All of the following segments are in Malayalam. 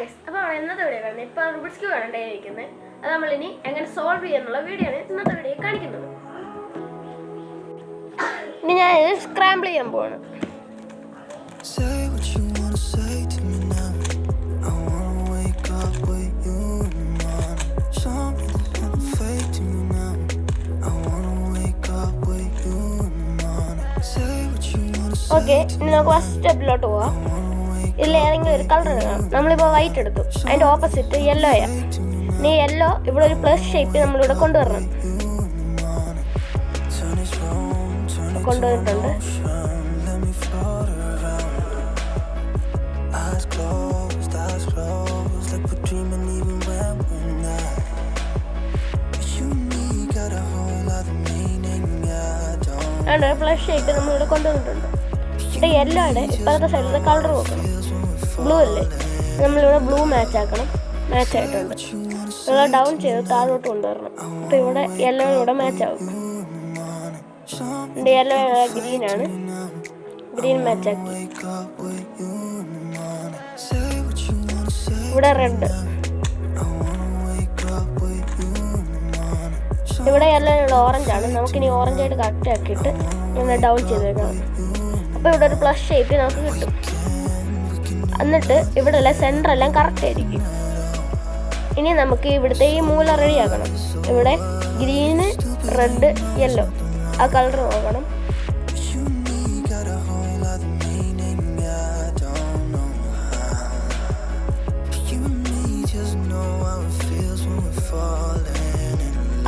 ഗൈസ് അപ്പോൾ നമ്മൾ ഇന്നത്തെ വീഡിയോ കാണുന്നത് ഇപ്പോൾ റൂബിക്സ് ക്യൂ ആണ് ഉണ്ടായിരിക്കുന്നത് അത് നമ്മൾ ഇനി എങ്ങനെ സോൾവ് ചെയ്യാനുള്ള വീഡിയോ ആണ് ഇന്നത്തെ വീഡിയോ കാണിക്കുന്നത്. ഇനി ഞാൻ ഇത് സ്ക്രാമ്പിൾ ചെയ്യാൻ പോവാണ്. ഓക്കെ ഇനി നമുക്ക് ഫസ്റ്റ് സ്റ്റെപ്പിലോട്ട് പോവാം. ഇതിൽ ഏതെങ്കിലും ഒരു കളർ എടുക്കണം നമ്മളിപ്പോൾ വൈറ്റ് എടുത്തു. അതിന്റെ ഓപ്പോസിറ്റ് യെല്ലോ ആയ. നീ യെല്ലോ ഇവിടെ ഒരു പ്ലസ് ഷേപ്പ് നമ്മളിവിടെ കൊണ്ടുവരണം. കൊണ്ടുവന്നിട്ടുണ്ട്. ഷേപ്പ് നമ്മളിവിടെ കൊണ്ടുവന്നിട്ടുണ്ട്. ഇവിടെ ആണ്. ഇപ്പോഴത്തെ സൈഡിലത്തെ കളർ നോക്കണം ബ്ലൂ അല്ലേ? നമ്മളിവിടെ ബ്ലൂ മാച്ച് ആക്കണം. മാച്ച് ആയിട്ടുണ്ട്. ഇവിടെ ഡൗൺ ചെയ്ത് താഴോട്ട് കൊണ്ടുവരണം. അപ്പോൾ ഇവിടെ യെല്ലോ ഇവിടെ മാച്ച് ആവും. ഇവിടെ യെല്ലോ ഗ്രീൻ ആണ്. ഗ്രീൻ മാച്ച് ആക്കി. ഇവിടെ റെഡ്. ഇവിടെ യെല്ലോ ഇവിടെ ഓറഞ്ച് ആണ്. നമുക്കിനി ഓറഞ്ച് ആയിട്ട് കറക്റ്റ് ആക്കിയിട്ട് ഇങ്ങനെ ഡൗൺ ചെയ്തേക്കണം. അപ്പോൾ ഇവിടെ ഒരു പ്ലസ് ഷേപ്പ് നമുക്ക് കിട്ടും. എന്നിട്ട് ഇവിടെ ഉള്ള സെന്റർ എല്ലാം കറക്റ്റ് ആയിരിക്കും. ഇനി നമുക്ക് ഇവിടുത്തെ ഈ മൂല റെഡിയാക്കണം ഇവിടെ ഗ്രീന് റെഡ് യെല്ലോ ആ കളർ നോക്കണം.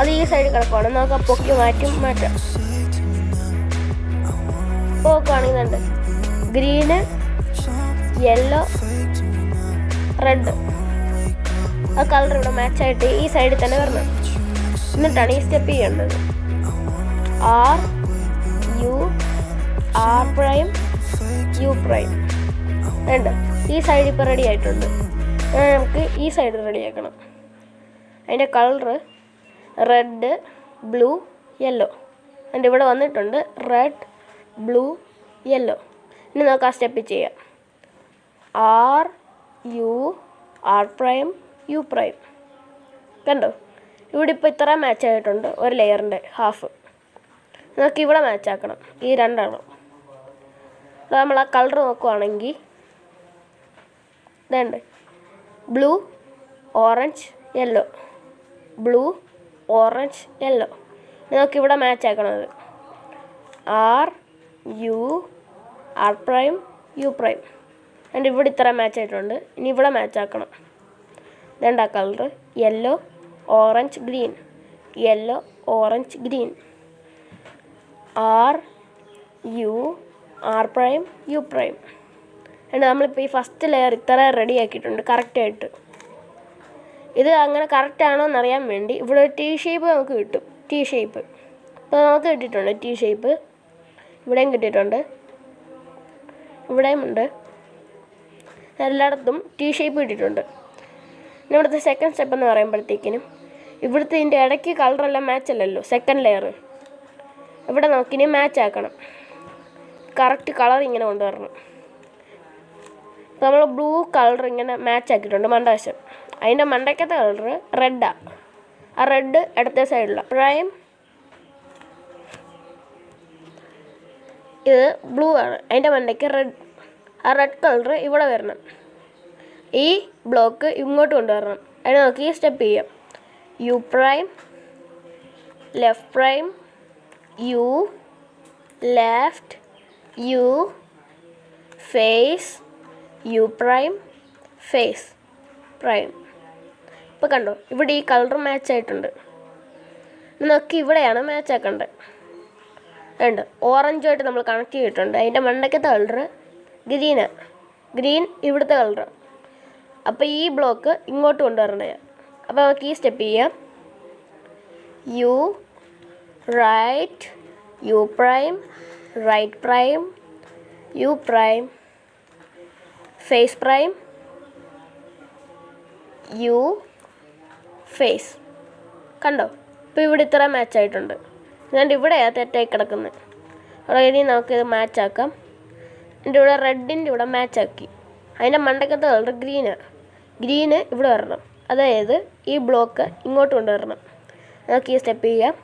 അത് ഈ സൈഡ് കിടക്കുവാണ്. നമുക്ക് പൊക്കി മാറ്റും മാറ്റാം. ഇപ്പോൾ കാണുന്നുണ്ട് ഗ്രീന് യെല്ലോ. റെഡ്. ആ കളർ ഇവിടെ മാച്ചായിട്ട് ഈ സൈഡിൽ തന്നെ വരണം. എന്നിട്ടാണ് ഈ സ്റ്റെപ്പ് ചെയ്യേണ്ടത്. R U R prime U prime. വേണ്ട ഈ സൈഡ് ഇപ്പോൾ റെഡി ആയിട്ടുണ്ട്. നമുക്ക് ഈ സൈഡ് റെഡിയാക്കണം അതിന്റെ കളറ് റെഡ് ബ്ലൂ യെല്ലോ. അതിന്റെ ഇവിടെ വന്നിട്ടുണ്ട് റെഡ് ബ്ലൂ യെല്ലോ ഇനി നമുക്ക് ആ സ്റ്റെപ്പ് ചെയ്യാം. R U R prime U prime കണ്ടോ? ഇവിടെ ഇപ്പോൾ ഇത്ര മാച്ച് ആയിട്ടുണ്ട് ഒരു ലെയറിന്റെ ഹാഫ് നമുക്ക് ഇവിടെ മാച്ച് ആക്കണം. ഈ രണ്ടെണ്ണം. അപ്പോൾ നമ്മൾ ആ കളർ നോക്കുവാണെങ്കിൽ ഇതുണ്ട്. Blue orange yellow blue orange yellow നമുക്ക് ഇവിടെ match ആക്കണത്. R U R prime U prime. എന്റെ ഇവിടെ ഇത്ര മാച്ച് ആയിട്ടുണ്ട്. ഇനി ഇവിടെ മാച്ച് ആക്കണം. ഇതേണ്ട colour yellow orange green yellow orange green R U R prime U prime and നമ്മളിപ്പോൾ ഈ ഫസ്റ്റ് ലെയർ ഇത്ര റെഡി ആക്കിയിട്ടുണ്ട്. കറക്റ്റായിട്ട് ഇത് അങ്ങനെ കറക്റ്റ് ആണോ എന്നറിയാൻ വേണ്ടി ഇവിടെ ടി ഷേപ്പ് നമുക്ക് കിട്ടും. ടി ഷേപ്പ് ഇപ്പോൾ നമുക്ക് കിട്ടിയിട്ടുണ്ട് ടി ഷേപ്പ് ഇവിടെയും കിട്ടിയിട്ടുണ്ട്. ഇവിടെയും ഉണ്ട്. എല്ലായിടത്തും ടി ഷേപ്പ് കിട്ടിയിട്ടുണ്ട് ഇനി ഇവിടുത്തെ സെക്കൻഡ് സ്റ്റെപ്പ് എന്ന് പറയുമ്പോഴത്തേക്കിനും ഇവിടുത്തെ ഇതിന്റെ ഇടയ്ക്ക് കളറെല്ലാം മാച്ച് അല്ലല്ലോ സെക്കൻഡ് ലെയർ ഇവിടെ നോക്കിനി മാച്ച് ആക്കണം. കറക്റ്റ് കളർ ഇങ്ങനെ കൊണ്ടുവരണം. നമ്മൾ ബ്ലൂ കളർ ഇങ്ങനെ മാച്ച് ആക്കിയിട്ടുണ്ട് മണ്ടവശം അതിന്റെ മണ്ടയ്ക്കത്തെ കളർ റെഡാണ് ആ. റെഡ് ഇടത്തെ സൈഡിലാണ് പ്രൈം ഇത് ബ്ലൂ ആണ്. അതിന്റെ മണ്ടയ്ക്ക് റെഡ് ആ റെഡ് കളർ ഇവിടെ വരണം. ഈ ബ്ലോക്ക് ഇങ്ങോട്ട് കൊണ്ടുവരണം. അതിന് നോക്കി സ്റ്റെപ്പ് ചെയ്യാം. U prime left prime U left U face U prime face prime ഇപ്പോൾ കണ്ടോ? ഇവിടെ ഈ കളർ മാച്ച് ആയിട്ടുണ്ട്. നോക്കി ഇവിടെയാണ് മാച്ച് ആക്കേണ്ടത്. ഉണ്ട് ഓറഞ്ചുമായിട്ട് നമ്മൾ കണക്ട് ചെയ്തിട്ടുണ്ട്. അതിന്റെ മണ്ടയ്ക്കത്തെ കളർ ഗ്രീന് ഗ്രീൻ ഇവിടുത്തെ കളർ അപ്പോൾ ഈ ബ്ലോക്ക് ഇങ്ങോട്ട് കൊണ്ടുവരണ്ടേ അപ്പോൾ നമുക്ക് ഈ സ്റ്റെപ്പ് ചെയ്യാം. U right U prime right prime U prime face prime U face കണ്ടോ? ഇപ്പോൾ ഇവിടെ ഇത്ര മാച്ച് ആയിട്ടുണ്ട്. എന്നിട്ട് ഇവിടെയാണ് തെറ്റായി കിടക്കുന്നത് അവിടെ ഇനി നമുക്കിത് മാച്ച് ആക്കാം. എന്നിട്ട് ഇവിടെ റെഡിന്റെ ഇവിടെ മാച്ച് ആക്കി. അതിന്റെ മണ്ടക്കത്തെ കളർ ഗ്രീനാണ് ഗ്രീന് ഇവിടെ വരണം. അതായത് ഈ ബ്ലോക്ക് ഇങ്ങോട്ട് കൊണ്ടുവരണം നമുക്ക് ഈ സ്റ്റെപ്പ് ചെയ്യാം.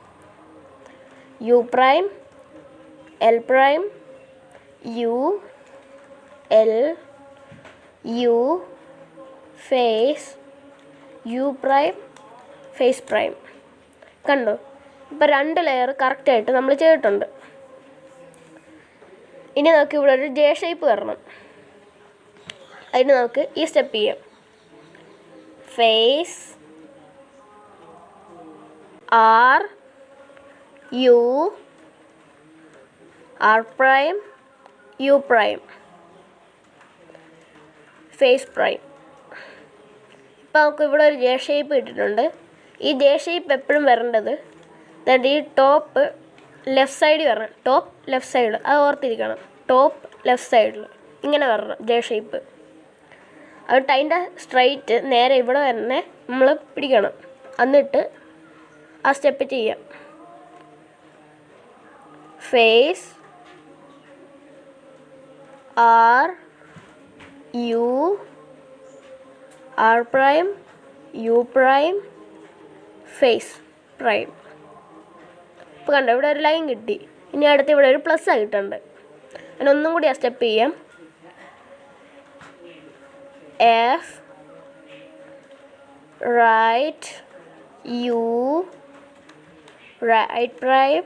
U prime L prime U L U face U prime face prime കണ്ടോ? ഇപ്പം രണ്ട് ലെയർ കറക്റ്റായിട്ട് നമ്മൾ ചെയ്തിട്ടുണ്ട്. ഇനി നമുക്ക് ഇവിടെ ഒരു ജെ ഷേപ്പ് വരണം. അതിന് നമുക്ക് ഈ സ്റ്റെപ്പ് ചെയ്യാം. Face R U R prime U prime face prime ഇപ്പോൾ നമുക്ക് ഇവിടെ ഒരു ജെ ഷേപ്പ് ഇട്ടിട്ടുണ്ട്. ഈ ജെ ഷേപ്പ് എപ്പോഴും വരേണ്ടത് ദാണ്ട് ഈ ടോപ്പ് ലെഫ്റ്റ് സൈഡിൽ വരണം. ടോപ്പ് ലെഫ്റ്റ് സൈഡ് അത് ഓർത്തിരിക്കണം. ടോപ്പ് ലെഫ്റ്റ് സൈഡിൽ ഇങ്ങനെ വരണം ജെ ഷേപ്പ് എന്നിട്ട് അതിന്റെ സ്ട്രൈറ്റ് നേരെ ഇവിടെ തന്നെ നമ്മൾ പിടിക്കണം. എന്നിട്ട് ആ സ്റ്റെപ്പ് ചെയ്യാം. Face R U R prime U prime face prime ഇപ്പോൾ കണ്ടോ? ഇവിടെ ഒരു ലൈൻ കിട്ടി. ഇനി അടുത്ത് ഇവിടെ ഒരു പ്ലസ് ആയിട്ടുണ്ട്. അതിന് ഒന്നും കൂടി ആ സ്റ്റെപ്പ് ചെയ്യാം. F right U right prime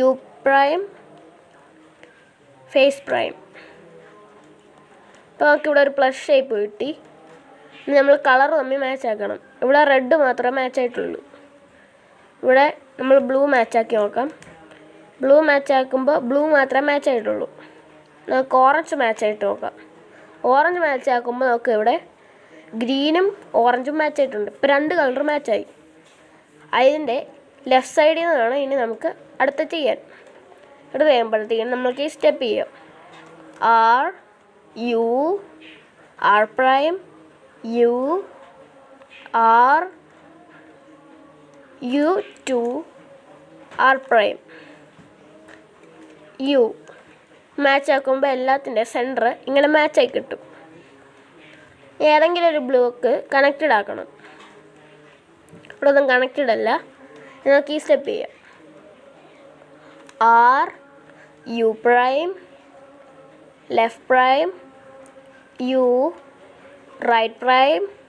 U prime face prime ഇപ്പോൾ നമുക്ക് ഇവിടെ ഒരു പ്ലസ് ഷേപ്പ് കിട്ടി. ഇനി നമ്മൾ കളർ തമ്മിൽ മാച്ച് ആക്കണം. ഇവിടെ റെഡ് മാത്രമേ മാച്ച് ആയിട്ടുള്ളൂ. ഇവിടെ നമ്മൾ ബ്ലൂ മാച്ചാക്കി നോക്കാം. ബ്ലൂ മാച്ചാക്കുമ്പോൾ ബ്ലൂ മാത്രമേ മാച്ച് ആയിട്ടുള്ളൂ. നമുക്ക് ഓറഞ്ച് മാച്ചായിട്ട് നോക്കാം. ഓറഞ്ച് മാച്ചാക്കുമ്പോൾ നമുക്ക് ഇവിടെ ഗ്രീനും ഓറഞ്ചും മാച്ച് ആയിട്ടുണ്ട്. ഇപ്പോൾ രണ്ട് കളർ മാച്ചായി അതിന്റെ ലെഫ്റ്റ് സൈഡിൽ നിന്നാണ് ഇനി നമുക്ക് അടുത്ത ചെയ്യാൻ. ഇവിടെ ചെയ്യുമ്പോഴത്തേക്കും നമ്മൾക്ക് ഈ സ്റ്റെപ്പ് ചെയ്യാം. R U R prime U R U two R prime. U. Match ആക്കുമ്പോൾ എല്ലാത്തിന്റെ സെന്റർ ഇങ്ങനെ മാച്ചായി കിട്ടും. ഏതെങ്കിലും ഒരു ബ്ലോക്ക് കണക്റ്റഡ് ആക്കണം. ഇവിടെ ഒന്നും കണക്റ്റഡ് അല്ല. നമുക്ക് ഈ സ്റ്റെപ്പ് ചെയ്യാം. R U prime left prime U right prime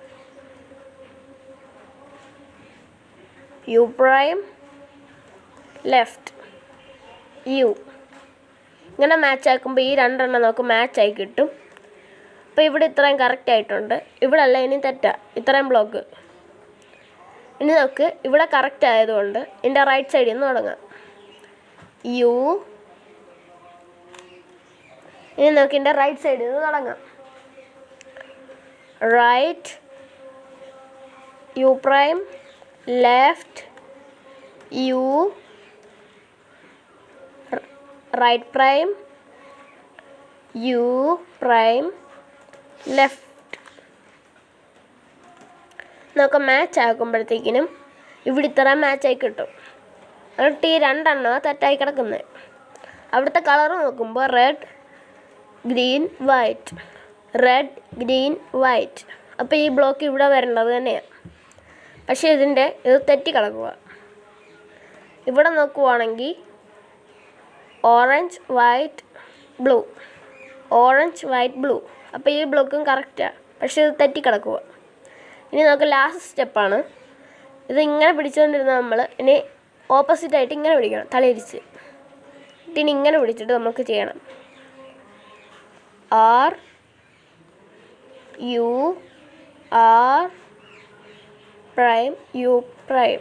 U prime left U. ഇങ്ങനെ മാച്ച് ആക്കുമ്പോൾ ഈ രണ്ടെണ്ണം നമുക്ക് മാച്ചായി കിട്ടും. അപ്പോൾ ഇവിടെ ഇത്രയും കറക്റ്റ് ആയിട്ടുണ്ട്. ഇവിടെ അല്ല ഇനി തെറ്റാ. ഇത്രയും ബ്ലോക്ക് ഇനി നമുക്ക് ഇവിടെ കറക്റ്റ് ആയതുകൊണ്ട് ഇതിന്റെ റൈറ്റ് സൈഡിൽ നിന്ന് തുടങ്ങാം. യു. ഇനി നമുക്ക് ഇതിന്റെ റൈറ്റ് സൈഡിൽ നിന്ന് തുടങ്ങാം. Right U prime left u right prime u prime left. നമുക്ക് മാച്ച് ആക്കുമ്പോഴത്തേക്കിനും ഇവിടെ ഇത്ര മാച്ചായി കിട്ടും. എന്നിട്ട് ഈ രണ്ടെണ്ണം തെറ്റായി കിടക്കുന്നത് അവിടുത്തെ കളർ നോക്കുമ്പോൾ red green white red green white അപ്പോൾ ഈ ബ്ലോക്ക് ഇവിടെ വരേണ്ടത് തന്നെയാണ് പക്ഷേ ഇതിന്റെ ഇത് തെറ്റി കളക്കുക ഇവിടെ നോക്കുവാണെങ്കിൽ orange white blue orange white blue അപ്പോൾ ഈ ബ്ലോക്കും കറക്റ്റാണ് പക്ഷേ ഇത് തെറ്റി കിടക്കുക ഇനി നമുക്ക് ലാസ്റ്റ് സ്റ്റെപ്പാണ് ഇത് ഇങ്ങനെ പിടിച്ചുകൊണ്ടിരുന്ന നമ്മൾ ഇനി ഓപ്പോസിറ്റ് ആയിട്ട് ഇങ്ങനെ പിടിക്കണം തലയിരിച്ച് ഇനി ഇങ്ങനെ പിടിച്ചിട്ട് നമുക്ക് ചെയ്യണം. R U R prime U prime.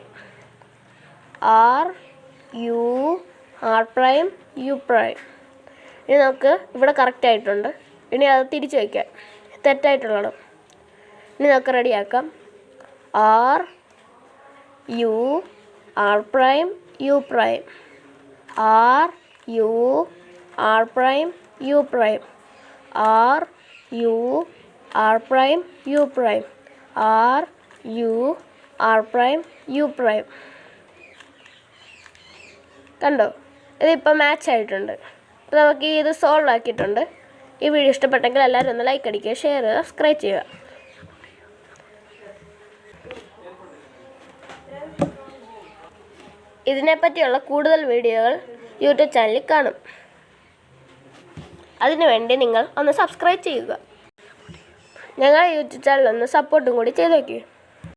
R U R prime U prime. ഇനി നമുക്ക് ഇവിടെ കറക്റ്റ് ആയിട്ടുണ്ട്. ഇനി അത് തിരിച്ച് വയ്ക്കാം. തെറ്റായിട്ടുള്ളതാണ്. ഇനി നമുക്ക് റെഡിയാക്കാം R U R prime U prime. R U R prime U prime. R U R prime U prime. R U R prime U prime. കണ്ടോ? ഇതിപ്പോൾ മാച്ച് ആയിട്ടുണ്ട്. അപ്പോൾ നമുക്ക് ഇത് സോൾവ് ആക്കിയിട്ടുണ്ട്. ഈ വീഡിയോ ഇഷ്ടപ്പെട്ടെങ്കിൽ എല്ലാവരും ഒന്ന് ലൈക്ക് അടിക്കുക ഷെയർ ചെയ്യുക സബ്സ്ക്രൈബ് ചെയ്യുക. ഇതിനെപ്പറ്റിയുള്ള കൂടുതൽ വീഡിയോകൾ യൂട്യൂബ് ചാനലിൽ കാണും. അതിനുവേണ്ടി നിങ്ങൾ ഒന്ന് സബ്സ്ക്രൈബ് ചെയ്യുക. ഞങ്ങളുടെ യൂട്യൂബ് ചാനൽ ഒന്ന് സപ്പോർട്ടും കൂടി ചെയ്തേക്കൂ